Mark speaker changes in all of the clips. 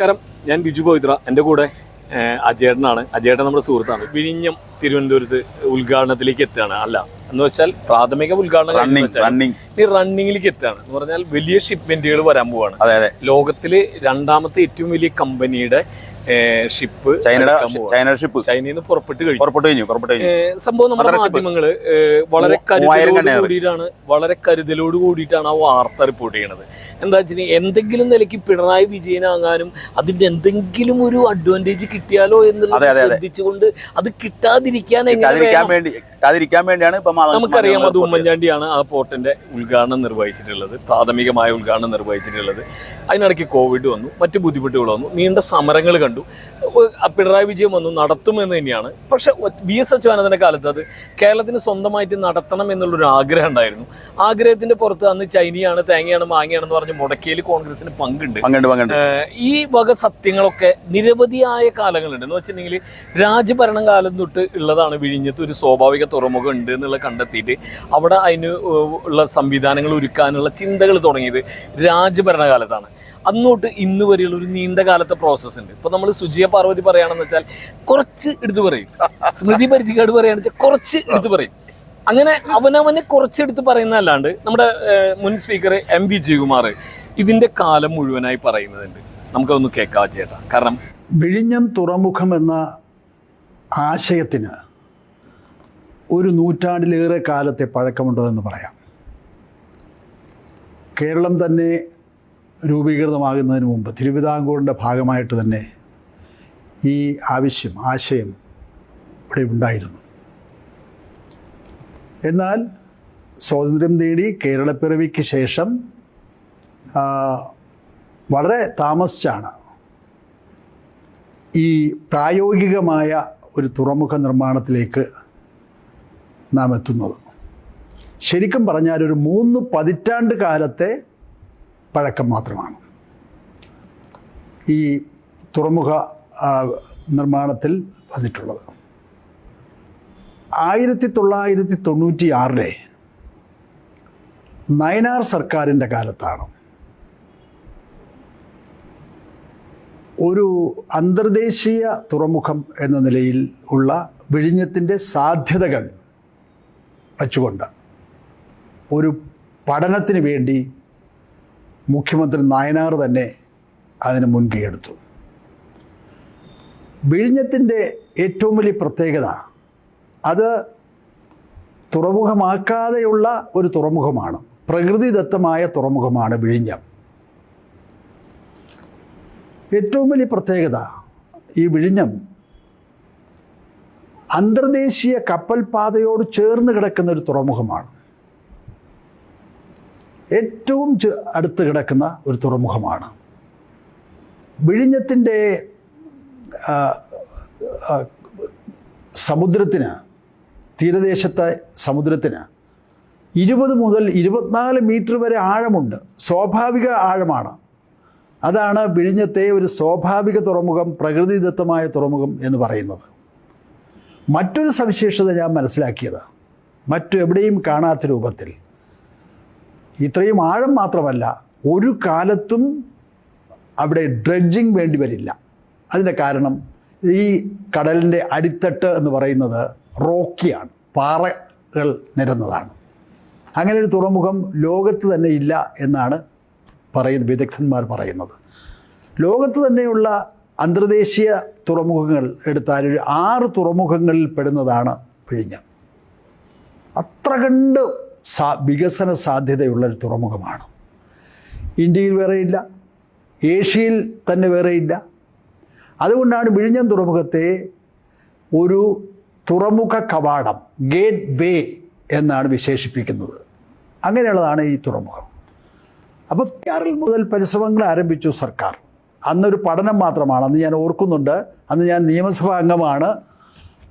Speaker 1: നമസ്കാരം. ഞാൻ ബിജു പവിത്ര എന്റെ കൂടെ അജേട്ടനാണ്. അജേട്ടൻ നമ്മുടെ സുഹൃത്താണ്. വിഴിഞ്ഞം തിരുവനന്തപുരത്ത് ഉദ്ഘാടനത്തിലേക്ക് എത്തുകയാണ്. അല്ല എന്ന് വെച്ചാൽ പ്രാഥമിക ഉദ്ഘാടനം ഇനി റണ്ണിങ്ങിലേക്ക് എത്തുകയാണ്. എന്ന് പറഞ്ഞാൽ വലിയ ഷിപ്മെന്റുകൾ വരാൻ പോവാണ്. ലോകത്തിലെ രണ്ടാമത്തെ ഏറ്റവും വലിയ കമ്പനിയുടെ ഷിപ്പ്
Speaker 2: ചൈനയുടെ ചൈന ഷിപ്പ്
Speaker 1: ചൈനയിൽ നിന്ന് പുറപ്പെട്ട് കഴിഞ്ഞു
Speaker 2: പുറപ്പെട്ടു കഴിഞ്ഞു പുറപ്പെട്ടു കഴിഞ്ഞു.
Speaker 1: സംഭവം നമ്മുടെ മാധ്യമങ്ങൾ വളരെ കരുതലോട് കൂടിയിട്ടാണ് വളരെ കരുതലോട് കൂടിയിട്ടാണ് ആ വാർത്ത റിപ്പോർട്ട് ചെയ്യണത്. എന്താ വെച്ചാൽ എന്തെങ്കിലും നിലയ്ക്ക് പിണറായി വിജയനാകാനും അതിന്റെ എന്തെങ്കിലും ഒരു അഡ്വാന്റേജ് കിട്ടിയാലോ എന്നുള്ളത്. ശ്രദ്ധിച്ചുകൊണ്ട് അത് കിട്ടാതിരിക്കാൻ എങ്ങനെ
Speaker 2: കിട്ടാതിരിക്കാൻ
Speaker 1: വേണം?
Speaker 2: വേണ്ടി കിട്ടാതിരിക്കാൻ വേണ്ടിയാണ് ഇപ്പൊ
Speaker 1: നമുക്കറിയാം അത് ഉമ്മൻചാണ്ടിയാണ് ആ പോർട്ടിന്റെ ഉദ്ഘാടനം നിർവഹിച്ചിട്ടുള്ളത് പ്രാഥമികമായ ഉദ്ഘാടനം നിർവഹിച്ചിട്ടുള്ളത്. അതിനിടയ്ക്ക് കോവിഡ് വന്നു മറ്റു ബുദ്ധിമുട്ടുകൾ വന്നു നീണ്ട സമരങ്ങൾ കണ്ടു. പിണറായി വിജയൻ വന്നു നടത്തുമെന്ന് തന്നെയാണ്. പക്ഷെ ബി എസ് അച്യുതാനന്ദന്റെ കാലത്ത് അത് കേരളത്തിന് സ്വന്തമായിട്ട് നടത്തണം എന്നുള്ളൊരു ആഗ്രഹം ഉണ്ടായിരുന്നു. ആഗ്രഹത്തിന്റെ പുറത്ത് അന്ന് ചൈനയാണ് തേങ്ങയാണ് മാങ്ങയാണെന്ന് പറഞ്ഞ് മുടക്കിയിൽ കോൺഗ്രസിന് പങ്കുണ്ട്. ഈ വക സത്യങ്ങളൊക്കെ നിരവധിയായ കാലങ്ങളുണ്ട്. എന്ന് വെച്ചിട്ടുണ്ടെങ്കിൽ രാജ്യഭരണകാലം കാലം തൊട്ട് ഉള്ളതാണ് വിഴിഞ്ഞത്ത് ഒരു സ്വാഭാവിക തുറമുഖം ഉണ്ട് എന്നുള്ളത് കണ്ടെത്തിയിട്ട് അവിടെ അതിന് ഉള്ള സംവിധാനങ്ങൾ ഒരുക്കാനുള്ള ചിന്തകൾ തുടങ്ങിയത് രാജഭരണകാലത്താണ്. അന്നോട്ട് ഇന്ന് വരെയുള്ള ഒരു നീണ്ട കാലത്തെ പ്രോസസ്സ് ഉണ്ട്. ഇപ്പൊ നമ്മൾ സുജിയ പാർവതി പറയുകയാണെന്ന് വെച്ചാൽ കുറച്ച് എടുത്തു പറയും. സ്മൃതി പരിധികാട് പറയുകയാണെന്ന് വെച്ചാൽ കുറച്ച് എടുത്തു പറയും. അങ്ങനെ അവനവനെ കുറച്ചെടുത്ത് പറയുന്നതല്ലാണ്ട് നമ്മുടെ മുൻ സ്പീക്കർ എം വി ജയകുമാർ ഇതിന്റെ കാലം മുഴുവനായി പറയുന്നതുണ്ട്. നമുക്കതൊന്ന് കേൾക്കാം ചേട്ടാ കാരണം
Speaker 3: വിഴിഞ്ഞം തുറമുഖം എന്ന ആശയത്തിന് ഒരു നൂറ്റാണ്ടിലേറെ കാലത്തെ പഴക്കമുണ്ടെന്ന് പറയാം. കേരളം തന്നെ രൂപീകൃതമാകുന്നതിന് മുമ്പ് തിരുവിതാംകൂറിന്റെ ഭാഗമായിട്ട് തന്നെ ഈ ആവശ്യം ആശയം ഇവിടെ ഉണ്ടായിരുന്നു. എന്നാൽ സ്വാതന്ത്ര്യം നേടി കേരളപ്പിറവിക്ക് ശേഷം വളരെ താമസിച്ചാണ് ഈ പ്രായോഗികമായ ഒരു തുറമുഖ നിർമ്മാണത്തിലേക്ക് നാം എത്തുന്നത് ശരിക്കും പറഞ്ഞാൽ ഒരു മൂന്ന് പതിറ്റാണ്ട് കാലത്തെ പഴക്കം മാത്രമാണ്. ഈ തുറമുഖ നിർമ്മാണത്തിൽ വന്നിട്ടുള്ളത്. ആയിരത്തി തൊള്ളായിരത്തി തൊണ്ണൂറ്റി ആറിലെ നയനാർ സർക്കാരിന്റെ കാലത്താണ് ഒരു അന്തർദേശീയ തുറമുഖം എന്ന നിലയിൽ ഉള്ള വിഴിഞ്ഞത്തിന്റെ സാധ്യതകൾ വച്ചുകൊണ്ട് ഒരു പഠനത്തിന് വേണ്ടി മുഖ്യമന്ത്രി നായനാർ തന്നെ അതിന് മുൻകൈയെടുത്തു വിഴിഞ്ഞത്തിന്റെ ഏറ്റവും വലിയ പ്രത്യേകത അത് തുറമുഖമാക്കാതെയുള്ള ഒരു തുറമുഖമാണ്. പ്രകൃതിദത്തമായ തുറമുഖമാണ് വിഴിഞ്ഞം. ഏറ്റവും വലിയ പ്രത്യേകത ഈ വിഴിഞ്ഞം അന്തർദേശീയ കപ്പൽപാതയോട് ചേർന്ന് കിടക്കുന്ന ഒരു തുറമുഖമാണ്. ഏറ്റവും അടുത്ത് കിടക്കുന്ന ഒരു തുറമുഖമാണ്. വിഴിഞ്ഞത്തിന്റെ സമുദ്രത്തിന് തീരദേശത്തെ സമുദ്രത്തിന് ഇരുപത് മുതൽ ഇരുപത്തിനാല് മീറ്റർ വരെ ആഴമുണ്ട്. സ്വാഭാവിക ആഴമാണ്. അതാണ് വിഴിഞ്ഞത്തെ ഒരു സ്വാഭാവിക തുറമുഖം പ്രകൃതിദത്തമായ തുറമുഖം എന്ന് പറയുന്നത്. മറ്റൊരു സവിശേഷത ഞാൻ മനസ്സിലാക്കിയത്. മറ്റെവിടെയും കാണാത്ത രൂപത്തിൽ. ഇത്രയും ആഴം മാത്രമല്ല ഒരു കാലത്തും അവിടെ ഡ്രഡ്ജിങ് വേണ്ടി വരില്ല. അതിന്റെ കാരണം ഈ കടലിന്റെ അടിത്തട്ട് എന്ന് പറയുന്നത് റോക്കിയാണ് പാറകൾ നിരന്നതാണ്. അങ്ങനെ ഒരു തുറമുഖം ലോകത്ത് തന്നെ ഇല്ല എന്നാണ് പറയുന്ന വിദഗ്ധന്മാർ പറയുന്നത്. ലോകത്ത് തന്നെയുള്ള അന്തർദേശീയ തുറമുഖങ്ങൾ എടുത്താൽ ഒരു ആറ് തുറമുഖങ്ങളിൽ പെടുന്നതാണ് പിഴിഞ്ഞ. അത്ര കണ്ട് സാ വികസന സാധ്യതയുള്ള ഒരു തുറമുഖമാണ്. ഇന്ത്യയിൽ വേറെയില്ല ഏഷ്യയിൽ തന്നെ വേറെയില്ല അതുകൊണ്ടാണ് വിഴിഞ്ഞം തുറമുഖത്തെ ഒരു തുറമുഖ കവാടം ഗേറ്റ് വേ എന്നാണ് വിശേഷിപ്പിക്കുന്നത്. അങ്ങനെയുള്ളതാണ് ഈ തുറമുഖം. അപ്പോൾ മുതൽ പരിശ്രമങ്ങൾ ആരംഭിച്ചു സർക്കാർ. അന്നൊരു പഠനം മാത്രമാണ്. അന്ന് ഞാൻ ഓർക്കുന്നുണ്ട്. അന്ന് ഞാൻ നിയമസഭാ അംഗമാണ്.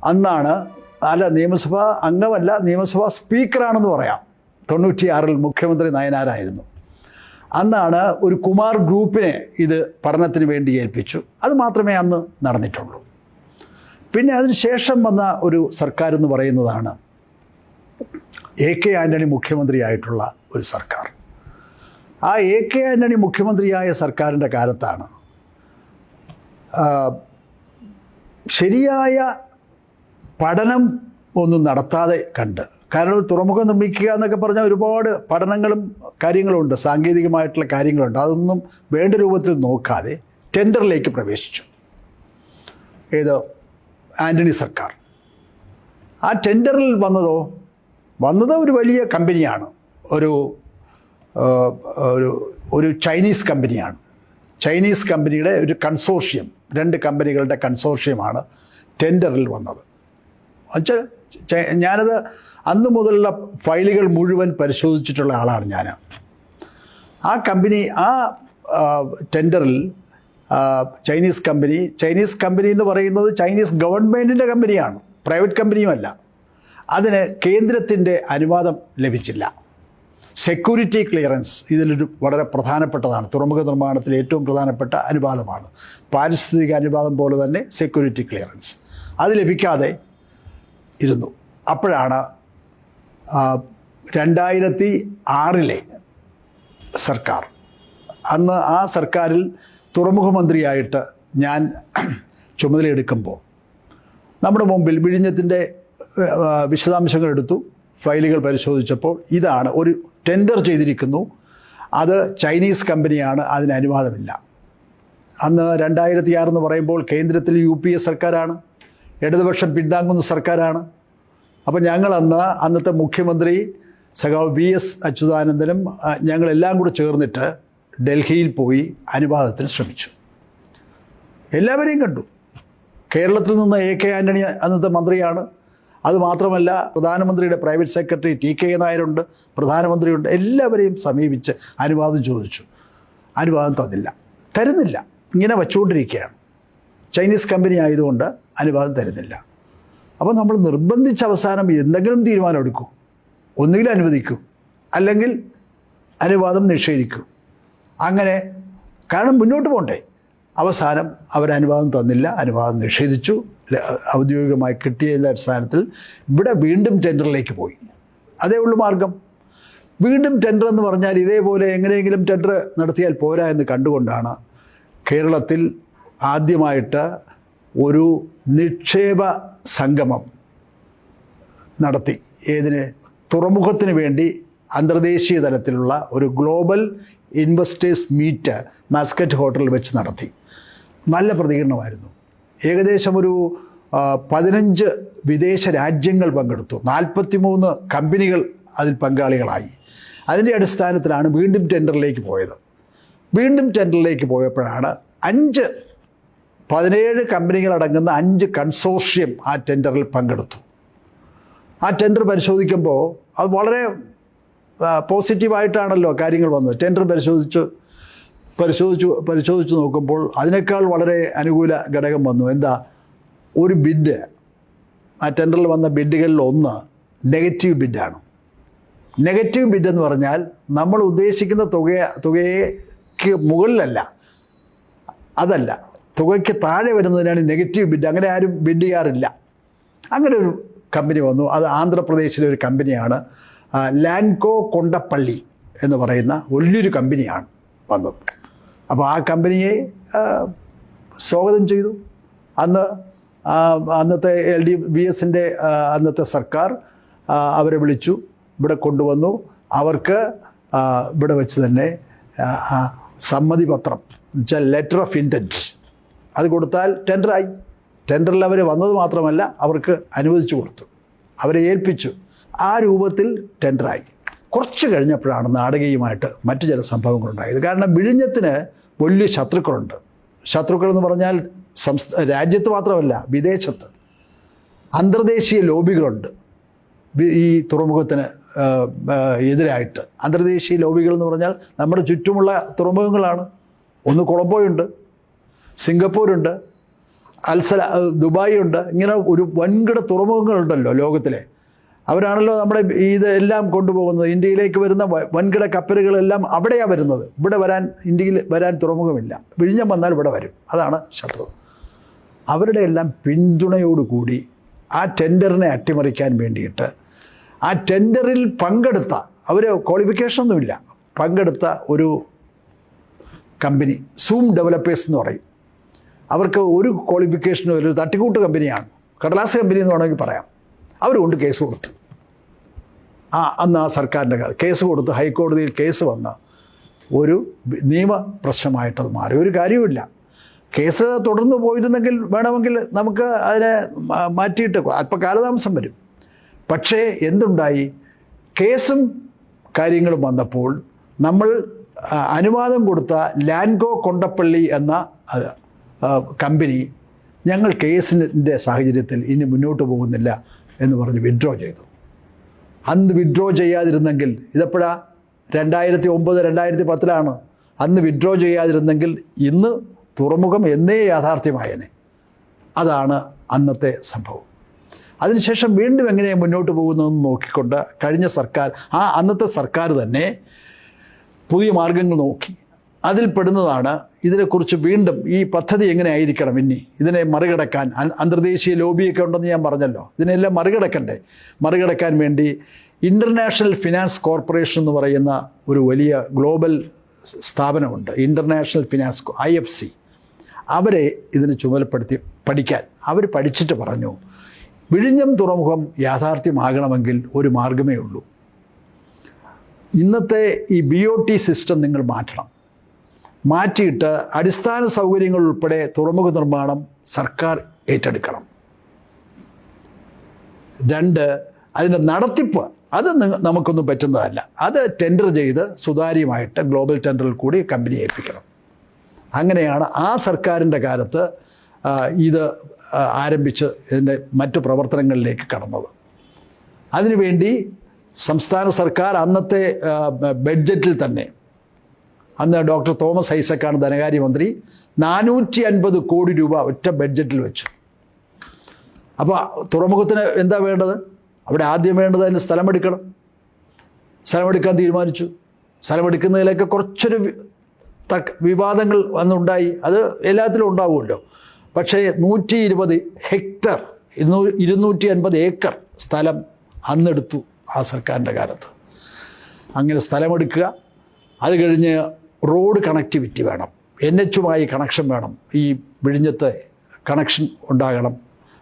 Speaker 3: അന്നാണ് അല്ല നിയമസഭാ അംഗമല്ല നിയമസഭാ സ്പീക്കറാണെന്ന് പറയാം. തൊണ്ണൂറ്റിയാറിൽ മുഖ്യമന്ത്രി നയനാരായിരുന്നു. അന്നാണ് ഒരു കുമാർ ഗ്രൂപ്പിനെ ഇത് പഠനത്തിന് വേണ്ടി ഏൽപ്പിച്ചു. അത് മാത്രമേ അന്ന് നടന്നിട്ടുള്ളൂ. പിന്നെ അതിന് ശേഷം വന്ന ഒരു സർക്കാർ എന്ന് പറയുന്നതാണ് എ കെ ആന്റണി മുഖ്യമന്ത്രിയായിട്ടുള്ള ഒരു സർക്കാർ. ആ എ കെ ആന്റണി മുഖ്യമന്ത്രിയായ സർക്കാരിന്റെ കാലത്താണ് ശരിയായ പഠനം ഒന്നും നടത്താതെ കണ്ട്. കാരണം തുറമുഖം നിർമ്മിക്കുക എന്നൊക്കെ പറഞ്ഞാൽ ഒരുപാട് പഠനങ്ങളും കാര്യങ്ങളും ഉണ്ട് സാങ്കേതികമായിട്ടുള്ള കാര്യങ്ങളുണ്ട്. അതൊന്നും വേണ്ട രൂപത്തിൽ നോക്കാതെ ടെൻഡറിലേക്ക് പ്രവേശിച്ചു. ഏത് ആന്റണി സർക്കാർ. ആ ടെൻഡറിൽ വന്നതോ വന്നത് ഒരു വലിയ കമ്പനിയാണ്. ഒരു ഒരു ഒരു ചൈനീസ് കമ്പനിയാണ്. ചൈനീസ് കമ്പനിയുടെ ഒരു കൺസോർഷ്യം. രണ്ട് കമ്പനികളുടെ കൺസോർഷ്യമാണ് ടെൻഡറിൽ വന്നത്. ഞാനത് അന്ന് മുതലുള്ള ഫയലുകൾ മുഴുവൻ പരിശോധിച്ചിട്ടുള്ള ആളാണ് ഞാൻ ആ കമ്പനി ആ, ടെൻഡറിൽ ചൈനീസ് കമ്പനി ചൈനീസ് കമ്പനി എന്ന് പറയുന്നത് ചൈനീസ് ഗവൺമെന്റിന്റെ കമ്പനിയാണ് പ്രൈവറ്റ് കമ്പനിയുമല്ല. അതിന് കേന്ദ്രത്തിന്റെ അനുവാദം ലഭിച്ചില്ല. സെക്യൂരിറ്റി ക്ലിയറൻസ് ഇതിലൊരു വളരെ പ്രധാനപ്പെട്ടതാണ്. തുറമുഖ നിർമ്മാണത്തിൽ ഏറ്റവും പ്രധാനപ്പെട്ട അനുവാദമാണ് പാരിസ്ഥിതിക അനുവാദം പോലെ തന്നെ സെക്യൂരിറ്റി ക്ലിയറൻസ്. അത് ലഭിക്കാതെ ഇരുന്നു. അപ്പോഴാണ് രണ്ടായിരത്തി ആറിലെ സർക്കാർ. അന്ന് ആ സർക്കാരിൽ തുറമുഖ മന്ത്രിയായിട്ട് ഞാൻ ചുമതലയെടുക്കുമ്പോൾ നമ്മുടെ മുമ്പിൽ വിഴിഞ്ഞത്തിന്റെ വിശദാംശങ്ങൾ എടുത്തു ഫയലുകൾ പരിശോധിച്ചപ്പോൾ ഇതാണ് ഒരു ടെൻഡർ ചെയ്തിരിക്കുന്നു. അത് ചൈനീസ് കമ്പനിയാണ് അതിന് അനുവാദമില്ല. അന്ന് രണ്ടായിരത്തി എന്ന് പറയുമ്പോൾ കേന്ദ്രത്തിൽ യു പി എ സർക്കാരാണ് ഇടതുപക്ഷം പിന്താങ്ങുന്ന സർക്കാരാണ്. അപ്പോൾ ഞങ്ങളന്ന് അന്നത്തെ മുഖ്യമന്ത്രി സഖാവ് വി എസ് അച്യുതാനന്ദനും ഞങ്ങളെല്ലാം കൂടെ ചേർന്നിട്ട് ഡൽഹിയിൽ പോയി അനുവാദത്തിന് ശ്രമിച്ചു. എല്ലാവരെയും കണ്ടു. കേരളത്തിൽ നിന്ന് എ കെ ആന്റണി അന്നത്തെ മന്ത്രിയാണ്. അതുമാത്രമല്ല പ്രധാനമന്ത്രിയുടെ പ്രൈവറ്റ് സെക്രട്ടറി ടി കെ നായരുണ്ട് പ്രധാനമന്ത്രിയുണ്ട് എല്ലാവരെയും സമീപിച്ച് അനുവാദം ചോദിച്ചു. അനുവാദം തന്നില്ല. തരുന്നില്ല. ഇങ്ങനെ വച്ചുകൊണ്ടിരിക്കുകയാണ്. ചൈനീസ് കമ്പനി ആയതുകൊണ്ട് അനുവാദം തരുന്നില്ല. അപ്പോൾ നമ്മൾ നിർബന്ധിച്ച് അവസാനം എന്തെങ്കിലും തീരുമാനം എടുക്കൂ. ഒന്നുകിൽ അനുവദിക്കൂ. അല്ലെങ്കിൽ അനുവാദം നിഷേധിക്കൂ. അങ്ങനെ കാരണം മുന്നോട്ട് പോകണ്ടേ? അവസാനം അവർ അനുവാദം തന്നില്ല അനുവാദം നിഷേധിച്ചു. ഔദ്യോഗികമായി കിട്ടിയതിന്റെ അടിസ്ഥാനത്തിൽ ഇവിടെ വീണ്ടും ടെൻഡറിലേക്ക് പോയി. അതേ ഉള്ളൂ മാർഗം. വീണ്ടും ടെൻഡർ എന്ന് പറഞ്ഞാൽ ഇതേപോലെ എങ്ങനെയെങ്കിലും ടെൻഡർ നടത്തിയാൽ പോരാ എന്ന് കണ്ടുകൊണ്ടാണ് കേരളത്തിൽ ആദ്യമായിട്ട് ഒരു നിക്ഷേപ സംഗമം നടത്തി. ഏതിന്? തുറമുഖത്തിന് വേണ്ടി അന്തർദേശീയ തലത്തിലുള്ള ഒരു ഗ്ലോബൽ ഇൻവെസ്റ്റേഴ്സ് മീറ്റ് മാസ്കറ്റ് ഹോട്ടലിൽ വെച്ച് നടത്തി. നല്ല പ്രതികരണമായിരുന്നു. ഏകദേശം ഒരു പതിനഞ്ച് വിദേശ രാജ്യങ്ങൾ പങ്കെടുത്തു. നാൽപ്പത്തിമൂന്ന് കമ്പനികൾ അതിൽ പങ്കാളികളായി. അതിന്റെ അടിസ്ഥാനത്തിലാണ് വീണ്ടും ടെൻഡറിലേക്ക് പോയത്. വീണ്ടും ടെൻഡറിലേക്ക് പോയപ്പോഴാണ് അഞ്ച് പതിനേഴ് കമ്പനികളടങ്ങുന്ന അഞ്ച് കൺസോർഷ്യം ആ ടെൻഡറിൽ പങ്കെടുത്തു. ആ ടെൻഡർ പരിശോധിക്കുമ്പോൾ അത് വളരെ പോസിറ്റീവായിട്ടാണല്ലോ കാര്യങ്ങൾ വന്നത്. ടെൻഡർ പരിശോധിച്ചു പരിശോധിച്ചു പരിശോധിച്ച് നോക്കുമ്പോൾ അതിനേക്കാൾ വളരെ അനുകൂല ഘടകം വന്നു. എന്താ? ഒരു ബിഡ് ആ ടെൻഡറിൽ വന്ന ബിഡുകളിൽ ഒന്ന് നെഗറ്റീവ് ബിഡാണ് നെഗറ്റീവ് ബിഡ് എന്ന് പറഞ്ഞാൽ നമ്മൾ ഉദ്ദേശിക്കുന്ന തുക തുകയ്ക്ക് മുകളിലല്ല. അതല്ല തുകയ്ക്ക് താഴെ വരുന്നതിനാണ് നെഗറ്റീവ് ബിഡ് അങ്ങനെ ആരും ബിഡ് ചെയ്യാറില്ല. അങ്ങനെ ഒരു കമ്പനി വന്നു. അത് ആന്ധ്രാപ്രദേശിലെ ഒരു കമ്പനിയാണ് ലാൻകോ കൊണ്ടപ്പള്ളി എന്ന് പറയുന്ന വലിയൊരു കമ്പനിയാണ് വന്നത്. അപ്പോൾ ആ കമ്പനിയെ സ്വാഗതം ചെയ്തു. അന്ന് അന്നത്തെ എൽ ഡി ബി എസിന്റെ അന്നത്തെ സർക്കാർ അവരെ വിളിച്ചു. ഇവിടെ കൊണ്ടുവന്നു. അവർക്ക് ഇവിടെ വെച്ച് തന്നെ സമ്മതി പത്രം വെച്ചാൽ ലെറ്റർ ഓഫ് ഇന്റന്റ് അത് കൊടുത്താൽ ടെൻഡറായി. ടെൻഡറിൽ അവർ വന്നത് മാത്രമല്ല അവർക്ക് അനുവദിച്ചു കൊടുത്തു. അവരെ ഏൽപ്പിച്ചു. ആ രൂപത്തിൽ ടെൻഡറായി. കുറച്ച് കഴിഞ്ഞപ്പോഴാണ് നാടകീയമായിട്ട് മറ്റു ചില സംഭവങ്ങളുണ്ടായത്. കാരണം വിഴിഞ്ഞത്തിന് വലിയ ശത്രുക്കളുണ്ട്. ശത്രുക്കൾ എന്ന് പറഞ്ഞാൽ സംസ്ഥ രാജ്യത്ത് മാത്രമല്ല വിദേശത്ത്. അന്തർദേശീയ ലോബികളുണ്ട്. ഈ തുറമുഖത്തിന് എതിരായിട്ട്. അന്തർദേശീയ ലോബികൾ എന്ന് പറഞ്ഞാൽ നമ്മുടെ ചുറ്റുമുള്ള തുറമുഖങ്ങളാണ്. ഒന്ന് കൊളംബോയുണ്ട് സിംഗപ്പൂരുണ്ട് അൽസല ദുബായ് ഉണ്ട് ഇങ്ങനെ ഒരു വൻകിട തുറമുഖങ്ങളുണ്ടല്ലോ ലോകത്തിലെ. അവരാണല്ലോ നമ്മുടെ ഇതെല്ലാം കൊണ്ടുപോകുന്നത്. ഇന്ത്യയിലേക്ക് വരുന്ന വൻകിട കപ്പലുകളെല്ലാം അവിടെയാണ് വരുന്നത്. ഇവിടെ വരാൻ ഇന്ത്യയിൽ വരാൻ തുറമുഖമില്ല. വിഴിഞ്ഞം വന്നാൽ ഇവിടെ വരും. അതാണ് ശത്രു. അവരുടെ എല്ലാം പിന്തുണയോടുകൂടി ആ ടെൻഡറിനെ അട്ടിമറിക്കാൻ വേണ്ടിയിട്ട് ആ ടെൻഡറിൽ പങ്കെടുത്ത അവർ ക്വാളിഫിക്കേഷനൊന്നുമില്ല പങ്കെടുത്ത ഒരു കമ്പനി സൂം ഡെവലപ്പേഴ്സ് എന്ന് പറയും. അവർക്ക് ഒരു ക്വാളിഫിക്കേഷനും ഒരു തട്ടിക്കൂട്ട് കമ്പനിയാണ് കടലാസ് കമ്പനി എന്ന് വേണമെങ്കിൽ പറയാം. അവരുകൊണ്ട് കൊണ്ട് കേസ് കൊടുത്തു. ആ അന്ന് ആ സർക്കാരിന്റെ കേസ് കൊടുത്ത് ഹൈക്കോടതിയിൽ കേസ് വന്ന ഒരു നിയമ പ്രശ്നമായിട്ടത് മാറി. ഒരു കാര്യമില്ല കേസ് തുടർന്ന് പോയിരുന്നെങ്കിൽ വേണമെങ്കിൽ നമുക്ക് അതിനെ മാറ്റിയിട്ട് അല്പം കാലതാമസം വരും. പക്ഷേ എന്തുണ്ടായി? കേസും കാര്യങ്ങളും വന്നപ്പോൾ നമ്മൾ അനുവാദം കൊടുത്ത ലാൻഗോ കൊണ്ടപ്പള്ളി എന്ന കമ്പനി ഞങ്ങൾ കേസിന്റെ സാഹചര്യത്തിൽ ഇനി മുന്നോട്ട് പോകുന്നില്ല എന്ന് പറഞ്ഞ് വിഡ്രോ ചെയ്തു. അന്ന് വിഡ്രോ ചെയ്യാതിരുന്നെങ്കിൽ ഇതെപ്പോഴാ? രണ്ടായിരത്തി ഒമ്പത് രണ്ടായിരത്തി പത്തിലാണ് അന്ന് വിഡ്രോ ചെയ്യാതിരുന്നെങ്കിൽ ഇന്ന് തുറമുഖം എന്നേ യാഥാർത്ഥ്യമായേനെ. അതാണ് അന്നത്തെ സംഭവം. അതിനുശേഷം വീണ്ടും എങ്ങനെ മുന്നോട്ട് പോകുന്നതെന്ന് നോക്കിക്കൊണ്ട് കഴിഞ്ഞ സർക്കാർ ആ അന്നത്തെ സർക്കാർ തന്നെ പുതിയ മാർഗങ്ങൾ നോക്കി. അതിൽ പെടുന്നതാണ് ഇതിനെക്കുറിച്ച് വീണ്ടും ഈ പദ്ധതി എങ്ങനെ ആയിരിക്കണം ഇനി? ഇതിനെ മറികടക്കാൻ. അന്തർദേശീയ ലോബിയൊക്കെ ഉണ്ടെന്ന് ഞാൻ പറഞ്ഞല്ലോ. ഇതിനെല്ലാം മറികടക്കണ്ടേ? മറികടക്കാൻ വേണ്ടി ഇന്റർനാഷണൽ ഫിനാൻസ് കോർപ്പറേഷൻ എന്ന് പറയുന്ന ഒരു വലിയ global സ്ഥാപനമുണ്ട്. International finance I F C. അവരെ ഇതിന് ചുമതലപ്പെടുത്തി പഠിക്കാൻ. അവർ പഠിച്ചിട്ട് പറഞ്ഞു വിഴിഞ്ഞം തുറമുഖം യാഥാർത്ഥ്യമാകണമെങ്കിൽ ഒരു മാർഗമേ ഉള്ളൂ. ഇന്നത്തെ ഈ ബി ഒ ടി സിസ്റ്റം നിങ്ങൾ മാറ്റണം. മാറ്റിയിട്ട് അടിസ്ഥാന സൗകര്യങ്ങൾ ഉൾപ്പെടെ തുറമുഖ നിർമ്മാണം സർക്കാർ ഏറ്റെടുക്കണം. രണ്ട് അതിന്റെ നടത്തിപ്പ് അത് നമുക്കൊന്നും പറ്റുന്നതല്ല. അത് ടെൻഡർ ചെയ്ത് സുതാര്യമായിട്ട് ഗ്ലോബൽ ടെൻഡറിൽ കൂടി കമ്പനി ഏൽപ്പിക്കണം. അങ്ങനെയാണ് ആ സർക്കാരിന്റെ കാലത്ത് ഇത് ആരംഭിച്ച് ഇതിന്റെ മറ്റു പ്രവർത്തനങ്ങളിലേക്ക് കടന്നത്. അതിനുവേണ്ടി സംസ്ഥാന സർക്കാർ അന്നത്തെ ബഡ്ജറ്റിൽ തന്നെ അന്ന് ഡോക്ടർ തോമസ് ഐസക്കാണ് ധനകാര്യമന്ത്രി. നാനൂറ്റി അൻപത് കോടി രൂപ ഒറ്റ ബഡ്ജറ്റിൽ വെച്ചു. അപ്പോൾ തുറമുഖത്തിന് എന്താ വേണ്ടത്? അവിടെ ആദ്യം വേണ്ടത് അതിന് സ്ഥലമെടുക്കണം. സ്ഥലമെടുക്കാൻ തീരുമാനിച്ചു. സ്ഥലമെടുക്കുന്നതിലൊക്കെ കുറച്ചൊരു വിവാദങ്ങൾ വന്നുണ്ടായി. അത് എല്ലാത്തിലും ഉണ്ടാവുമല്ലോ. പക്ഷേ നൂറ്റി ഇരുപത് ഹെക്ടർ ഇരുന്നൂ ഇരുന്നൂറ്റി അൻപത് ഏക്കർ സ്ഥലം അന്നെടുത്തു ആ സർക്കാരിന്റെ കാലത്ത്. അങ്ങനെ സ്ഥലമെടുക്കുക. അത് കഴിഞ്ഞ് റോഡ് കണക്ടിവിറ്റി വേണം. എൻ എച്ചുമായി കണക്ഷൻ വേണം. ഈ വിഴിഞ്ഞത്തെ കണക്ഷൻ ഉണ്ടാകണം.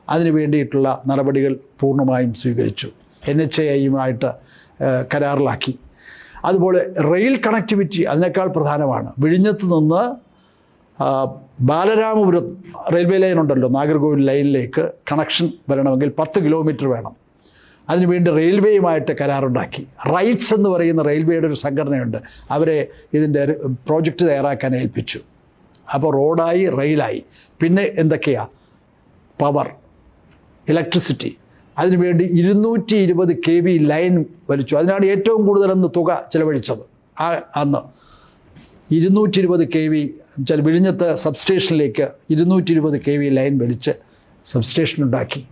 Speaker 3: അതിന് വേണ്ടിയിട്ടുള്ള നടപടികൾ പൂർണമായും സ്വീകരിച്ചു. എൻ എച്ച് ഐയുമായിട്ട് കരാറിലാക്കി. അതുപോലെ റെയിൽ കണക്ടിവിറ്റി അതിനേക്കാൾ പ്രധാനമാണ്. വിഴിഞ്ഞത്ത് നിന്ന് ബാലരാമപുരം റെയിൽവേ ലൈൻ ഉണ്ടല്ലോ നാഗർകോവിൽ ലൈനിലേക്ക് കണക്ഷൻ വരണമെങ്കിൽ പത്ത് കിലോമീറ്റർ വേണം. അതിനുവേണ്ടി റെയിൽവേയുമായിട്ട് കരാറുണ്ടാക്കി. റൈറ്റ്സ് എന്ന് പറയുന്ന റെയിൽവേയുടെ ഒരു സംഘടനയുണ്ട്. അവരെ ഇതിന്റെ പ്രോജക്റ്റ് തയ്യാറാക്കാൻ ഏൽപ്പിച്ചു. അപ്പോൾ റോഡായി റെയിലായി. പിന്നെ എന്തൊക്കെയാ? Power electricity. അതിനുവേണ്ടി ഇരുന്നൂറ്റി ഇരുപത് കെ വി ലൈൻ വലിച്ചു. അതിനാണ് ഏറ്റവും കൂടുതലെന്ന് തുക ചിലവഴിച്ചത്. ആ അന്ന്. ഇരുന്നൂറ്റി ഇരുപത് കെ വി ചില വിഴിഞ്ഞത്ത് സബ്സ്റ്റേഷനിലേക്ക് ഇരുന്നൂറ്റി ഇരുപത് കെ വി ലൈൻ വലിച്ച് സബ്സ്റ്റേഷൻ ഉണ്ടാക്കി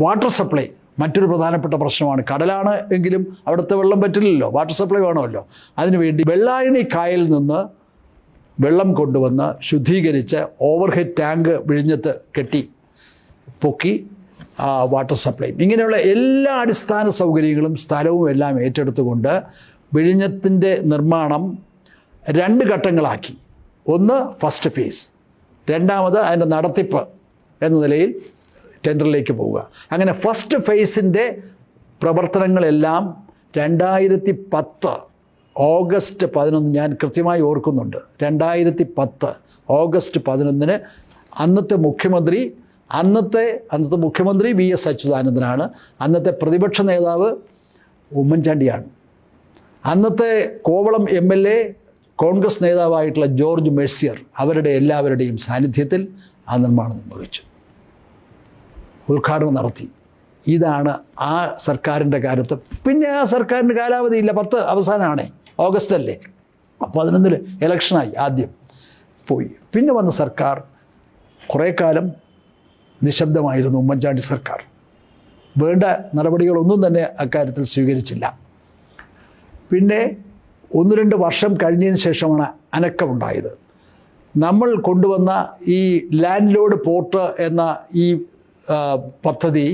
Speaker 3: വാട്ടർ സപ്ലൈ. മറ്റൊരു പ്രധാനപ്പെട്ട പ്രശ്നമാണ്. കടലാണ് എങ്കിലും അവിടുത്തെ വെള്ളം പറ്റില്ലല്ലോ. വാട്ടർ സപ്ലൈ വേണമല്ലോ. അതിനുവേണ്ടി വെള്ളായണി കായലിൽ നിന്ന് വെള്ളം കൊണ്ടുവന്ന് ശുദ്ധീകരിച്ച് ഓവർഹെഡ് ടാങ്ക് വിഴിഞ്ഞത്ത് കെട്ടി പൊക്കി വാട്ടർ സപ്ലൈ ഇങ്ങനെയുള്ള എല്ലാ അടിസ്ഥാന സൗകര്യങ്ങളും സ്ഥലവും എല്ലാം ഏറ്റെടുത്തുകൊണ്ട് വിഴിഞ്ഞത്തിന്റെ നിർമ്മാണം രണ്ട് ഘട്ടങ്ങളാക്കി. ഒന്ന് ഫസ്റ്റ് ഫേസ് രണ്ടാമത് അതിന്റെ നടത്തിപ്പ് എന്ന നിലയിൽ ടെൻഡറിലേക്ക് പോവുക. അങ്ങനെ ഫസ്റ്റ് ഫേസിന്റെ പ്രവർത്തനങ്ങളെല്ലാം രണ്ടായിരത്തി പത്ത് ഓഗസ്റ്റ് പതിനൊന്ന് ഞാൻ കൃത്യമായി ഓർക്കുന്നുണ്ട്. രണ്ടായിരത്തി പത്ത് ഓഗസ്റ്റ് പതിനൊന്നിന് അന്നത്തെ മുഖ്യമന്ത്രി അന്നത്തെ അന്നത്തെ മുഖ്യമന്ത്രി വി എസ് അച്യുതാനന്ദനാണ്. അന്നത്തെ പ്രതിപക്ഷ നേതാവ് ഉമ്മൻചാണ്ടിയാണ്. അന്നത്തെ Kovalam M L A Congress നേതാവായിട്ടുള്ള George മെഴ്സിയർ അവരുടെ എല്ലാവരുടെയും സാന്നിധ്യത്തിൽ ആ നിർമ്മാണം നിർവഹിച്ചു. ഉദ്ഘാടനം നടത്തി. ഇതാണ് ആ സർക്കാരിന്റെ കാലത്ത്. പിന്നെ ആ സർക്കാരിന്റെ കാലാവധിയില്ല. പത്ത് അവസാനമാണേ. ഓഗസ്റ്റ് അല്ലേ പതിനൊന്നിൽ ഇലക്ഷനായി ആദ്യം പോയി. പിന്നെ വന്ന സർക്കാർ കുറേ കാലം നിശബ്ദമായിരുന്നു ഉമ്മൻചാണ്ടി സർക്കാർ. വേണ്ട നടപടികളൊന്നും തന്നെ അക്കാര്യത്തിൽ സ്വീകരിച്ചില്ല. പിന്നെ ഒന്ന് രണ്ട് വർഷം കഴിഞ്ഞതിന് ശേഷമാണ് അനക്കമുണ്ടായത്. നമ്മൾ കൊണ്ടുവന്ന ഈ ലാൻഡ് ലോഡ് പോർട്ട് എന്ന ഈ പദ്ധതി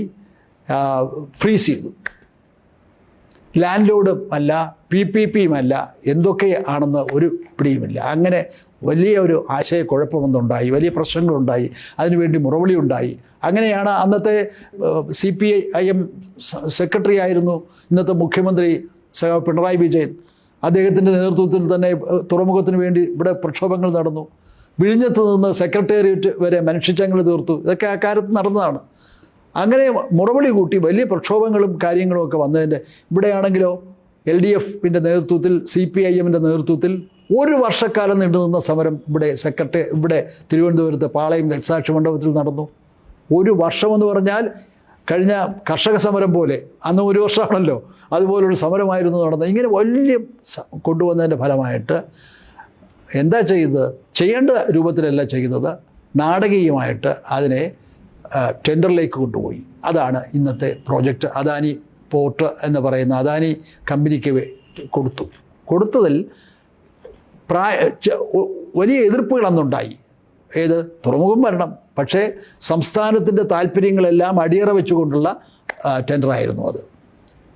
Speaker 3: ഫ്രീസ് ചെയ്തു. ലാൻഡ് ലോഡും അല്ല പി പി പിയും അല്ല എന്തൊക്കെയാണെന്ന് ഒരു പിടിയുമില്ല. അങ്ങനെ വലിയ ഒരു ആശയക്കുഴപ്പമൊന്നുണ്ടായി വലിയ പ്രശ്നങ്ങളുണ്ടായി അതിനുവേണ്ടി മുറവിളി ഉണ്ടായി അങ്ങനെയാണ് അന്നത്തെ C P I M secretary ആയിരുന്നു ഇന്നത്തെ മുഖ്യമന്ത്രി പിണറായി വിജയൻ. അദ്ദേഹത്തിന്റെ നേതൃത്വത്തിൽ തന്നെ തുറമുഖത്തിന് വേണ്ടി ഇവിടെ പ്രക്ഷോഭങ്ങൾ നടന്നു. വിഴിഞ്ഞത്ത് നിന്ന് സെക്രട്ടേറിയറ്റ് വരെ മനുഷ്യച്ചങ്ങൾ തീർത്തു. ഇതൊക്കെ ആ കാലത്ത് നടന്നതാണ്. അങ്ങനെ മുറവിളി കൂട്ടി വലിയ പ്രക്ഷോഭങ്ങളും കാര്യങ്ങളും ഒക്കെ വന്നതിന്റെ ഇവിടെയാണെങ്കിലോ എൽ ഡി എഫിന്റെ നേതൃത്വത്തിൽ സി പി ഐ എമ്മിന്റെ നേതൃത്വത്തിൽ ഒരു വർഷക്കാലം നീണ്ടുനിന്ന സമരം ഇവിടെ സെക്രട്ടറി ഇവിടെ തിരുവനന്തപുരത്ത് പാളയം രക്സാക്ഷി മണ്ഡപത്തിൽ നടന്നു. ഒരു വർഷമെന്ന് പറഞ്ഞാൽ കഴിഞ്ഞ കർഷക സമരം പോലെ അന്ന് ഒരു വർഷമാണല്ലോ അതുപോലൊരു സമരമായിരുന്നു നടന്നത്. ഇങ്ങനെ വലിയ കൊണ്ടുവന്നതിന്റെ ഫലമായിട്ട് എന്താ ചെയ്തത്? ചെയ്യേണ്ട രൂപത്തിലല്ല ചെയ്തത്. നാടകീയമായിട്ട് അതിനെ ടെൻഡറിലേക്ക് കൊണ്ടുപോയി. അതാണ് ഇന്നത്തെ പ്രോജക്റ്റ്. അദാനി പോർട്ട് എന്ന് പറയുന്ന അദാനി കമ്പനിക്ക് കൊടുത്തു. കൊടുത്തതിൽ പ്രായ വലിയ എതിർപ്പുകൾ അന്നുണ്ടായി ഏത്? തുറമുഖം വരണം. പക്ഷേ സംസ്ഥാനത്തിന്റെ താല്പര്യങ്ങളെല്ലാം അടിയറ വെച്ചുകൊണ്ടുള്ള ടെൻഡറായിരുന്നു അത്.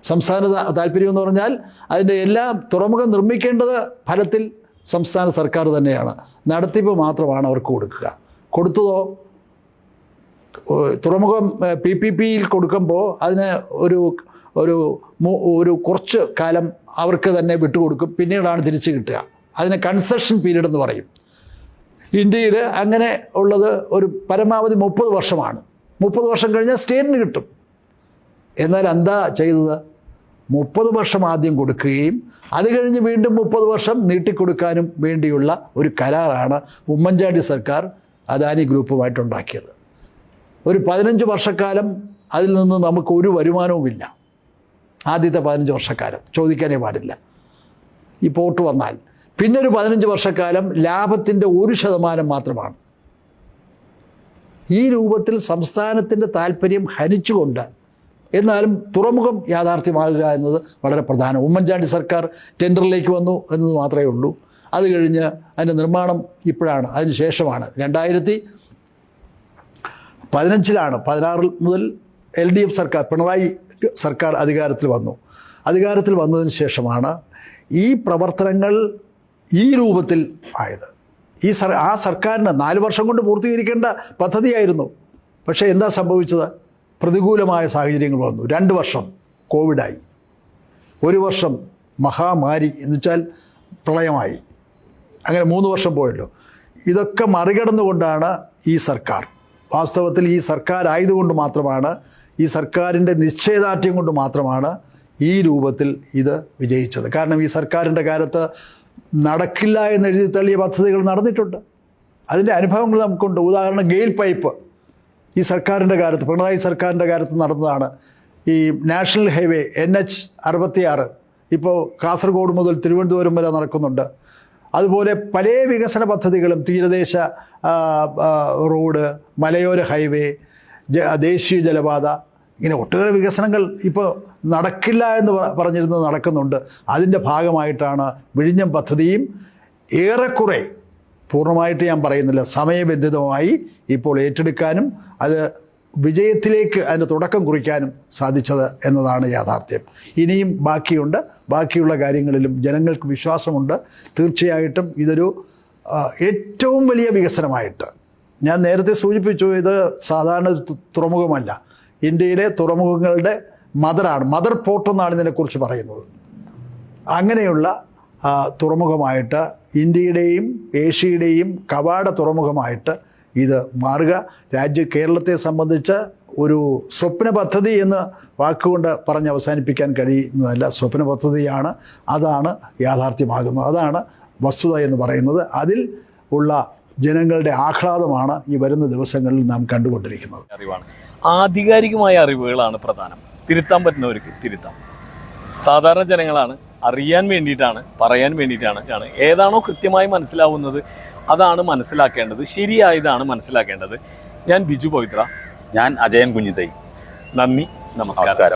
Speaker 3: സംസ്ഥാന താല്പര്യം എന്ന് പറഞ്ഞാൽ അതിന്റെ എല്ലാം തുറമുഖം നിർമ്മിക്കേണ്ടത് ഫലത്തിൽ സംസ്ഥാന സർക്കാർ തന്നെയാണ്. നടത്തിപ്പ് മാത്രമാണ് അവർക്ക് കൊടുക്കുക. കൊടുത്തതോ തുറമുഖം പി പി പിയിൽ കൊടുക്കുമ്പോൾ അതിന് ഒരു ഒരു ഒരു കുറച്ച് കാലം അവർക്ക് തന്നെ വിട്ടുകൊടുക്കും. പിന്നീടാണ് തിരിച്ചു കിട്ടുക. അതിന് കൺസെഷൻ പീരീഡ് എന്ന് പറയും. ഇന്ത്യയിൽ അങ്ങനെ ഉള്ളത് ഒരു പരമാവധി മുപ്പത് വർഷമാണ്. മുപ്പത് വർഷം കഴിഞ്ഞാൽ സ്റ്റേറ്റിന് കിട്ടും. എന്നാൽ എന്താ ചെയ്തത്? മുപ്പത് വർഷം ആദ്യം കൊടുക്കുകയും അത് കഴിഞ്ഞ് വീണ്ടും മുപ്പത് വർഷം നീട്ടിക്കൊടുക്കാനും വേണ്ടിയുള്ള ഒരു കരാറാണ് ഉമ്മൻചാണ്ടി സർക്കാർ അദാനി ഗ്രൂപ്പുമായിട്ടുണ്ടാക്കിയത്. ഒരു പതിനഞ്ച് വർഷക്കാലം അതിൽ നിന്ന് നമുക്ക് ഒരു വരുമാനവുമില്ല. ആദ്യത്തെ പതിനഞ്ച് വർഷക്കാലം ചോദിക്കാനേ പാടില്ല. ഈ പോർട്ട് വന്നാൽ പിന്നെ ഒരു പതിനഞ്ച് വർഷക്കാലം ലാഭത്തിന്റെ ഒരു ശതമാനം മാത്രമാണ്. ഈ രൂപത്തിൽ സംസ്ഥാനത്തിന്റെ താല്പര്യം ഹനിച്ചുകൊണ്ട് എന്നാലും തുറമുഖം യാഥാർത്ഥ്യമാകുക എന്നത് വളരെ പ്രധാനം. ഉമ്മൻചാണ്ടി സർക്കാർ ടെൻഡറിലേക്ക് വന്നു എന്നത് മാത്രമേ ഉള്ളൂ. അത് കഴിഞ്ഞ് അതിന്റെ നിർമ്മാണം ഇപ്പോഴാണ് അതിന് ശേഷമാണ്. രണ്ടായിരത്തി പതിനഞ്ചിലാണ് പതിനാറിൽ മുതൽ എൽ ഡി എഫ് സർക്കാർ പിണറായി സർക്കാർ അധികാരത്തിൽ വന്നു. അധികാരത്തിൽ വന്നതിന് ശേഷമാണ് ഈ പ്രവർത്തനങ്ങൾ ഈ രൂപത്തിൽ ആയത്. ഈ സർ ആ സർക്കാരിന് നാല് വർഷം കൊണ്ട് പൂർത്തീകരിക്കേണ്ട പദ്ധതിയായിരുന്നു. പക്ഷേ എന്താ സംഭവിച്ചത്? പ്രതികൂലമായ സാഹചര്യങ്ങൾ വന്നു. രണ്ട് വർഷം കോവിഡായി. ഒരു വർഷം മഹാമാരി എന്ന് വെച്ചാൽ പ്രളയമായി. അങ്ങനെ മൂന്ന് വർഷം പോയല്ലോ. ഇതൊക്കെ മറികടന്നുകൊണ്ടാണ് ഈ സർക്കാർ. വാസ്തവത്തിൽ ഈ സർക്കാർ ആയതുകൊണ്ട് മാത്രമാണ് ഈ സർക്കാരിന്റെ നിശ്ചയദാർഢ്യം കൊണ്ട് മാത്രമാണ് ഈ രൂപത്തിൽ ഇത് വിജയിച്ചത്. കാരണം ഈ സർക്കാരിന്റെ കാലത്ത് നടക്കില്ല എന്ന് എഴുതി തള്ളിയ പദ്ധതികൾ നടന്നിട്ടുണ്ട്. അതിന്റെ അനുഭവങ്ങൾ നമുക്കുണ്ട്. ഉദാഹരണം ഗെയിൽ പൈപ്പ്. ഈ സർക്കാരിന്റെ കാലത്ത് പിണറായി സർക്കാരിന്റെ കാലത്ത് നടന്നതാണ്. ഈ നാഷണൽ ഹൈവേ എൻ എച്ച് അറുപത്തിയാറ് ഇപ്പോൾ കാസർഗോഡ് മുതൽ തിരുവനന്തപുരം വരെ നടക്കുന്നുണ്ട്. അതുപോലെ പല വികസന പദ്ധതികളും തീരദേശ റോഡ് മലയോര ഹൈവേ ദേശീയ ജലപാത ഇങ്ങനെ ഒട്ടേറെ വികസനങ്ങൾ ഇപ്പോൾ നടക്കില്ല എന്ന് പറഞ്ഞിരുന്നത് നടക്കുന്നുണ്ട്. അതിന്റെ ഭാഗമായിട്ടാണ് വിഴിഞ്ഞം പദ്ധതിയും ഏറെക്കുറെ പൂർണമായിട്ട് ഞാൻ പറയുന്നില്ല. സമയബന്ധിതമായി ഇപ്പോൾ ഏറ്റെടുക്കാനും അത് വിജയത്തിലേക്ക് അതിന്റെ തുടക്കം കുറിക്കാനും സാധിച്ചത് എന്നതാണ് യാഥാർത്ഥ്യം. ഇനിയും ബാക്കിയുണ്ട്. ബാക്കിയുള്ള കാര്യങ്ങളിലും ജനങ്ങൾക്ക് വിശ്വാസമുണ്ട്. തീർച്ചയായിട്ടും ഇതൊരു ഏറ്റവും വലിയ വികസനമായിട്ട്. ഞാൻ നേരത്തെ സൂചിപ്പിച്ചു ഇത് സാധാരണ തുറമുഖമല്ല. ഇന്ത്യയിലെ തുറമുഖങ്ങളുടെ മദറാണ് മദർ പോർട്ട് എന്നാണ് ഇതിനെക്കുറിച്ച് പറയുന്നത്. അങ്ങനെയുള്ള തുറമുഖമായിട്ട് ഇന്ത്യയുടെയും ഏഷ്യയുടെയും കവാട തുറമുഖമായിട്ട് ഇത് മാറുക. രാജ്യ കേരളത്തെ സംബന്ധിച്ച് ഒരു സ്വപ്ന പദ്ധതി എന്ന് വാക്കുകൊണ്ട് പറഞ്ഞ് അവസാനിപ്പിക്കാൻ കഴിയുന്നതല്ല. സ്വപ്ന പദ്ധതിയാണ്. അതാണ് യാഥാർത്ഥ്യമാകുന്നത്. അതാണ് വസ്തുത എന്ന് പറയുന്നത്. അതിൽ ഉള്ള ജനങ്ങളുടെ ആഹ്ലാദമാണ് ഈ വരുന്ന ദിവസങ്ങളിൽ നാം കണ്ടുകൊണ്ടിരിക്കുന്നത്.
Speaker 1: അറിവാണ് ആധികാരികമായ അറിവുകളാണ് പ്രധാനം. തിരുത്താൻ പറ്റുന്നവർക്ക് തിരുത്താം. സാധാരണ ജനങ്ങളാണ് അറിയാൻ വേണ്ടിയിട്ടാണ് പറയാൻ വേണ്ടിയിട്ടാണ് ആണ് ഏതാണോ കൃത്യമായി മനസ്സിലാവുന്നത് അതാണ് മനസ്സിലാക്കേണ്ടത് ശരിയായതാണ് മനസ്സിലാക്കേണ്ടത്. ഞാൻ ബിജു പവിത്ര.
Speaker 2: ഞാൻ അജയൻ കുഞ്ഞിതൈ.
Speaker 1: നന്ദി നമസ്കാരം.
Speaker 2: നമസ്കാരം.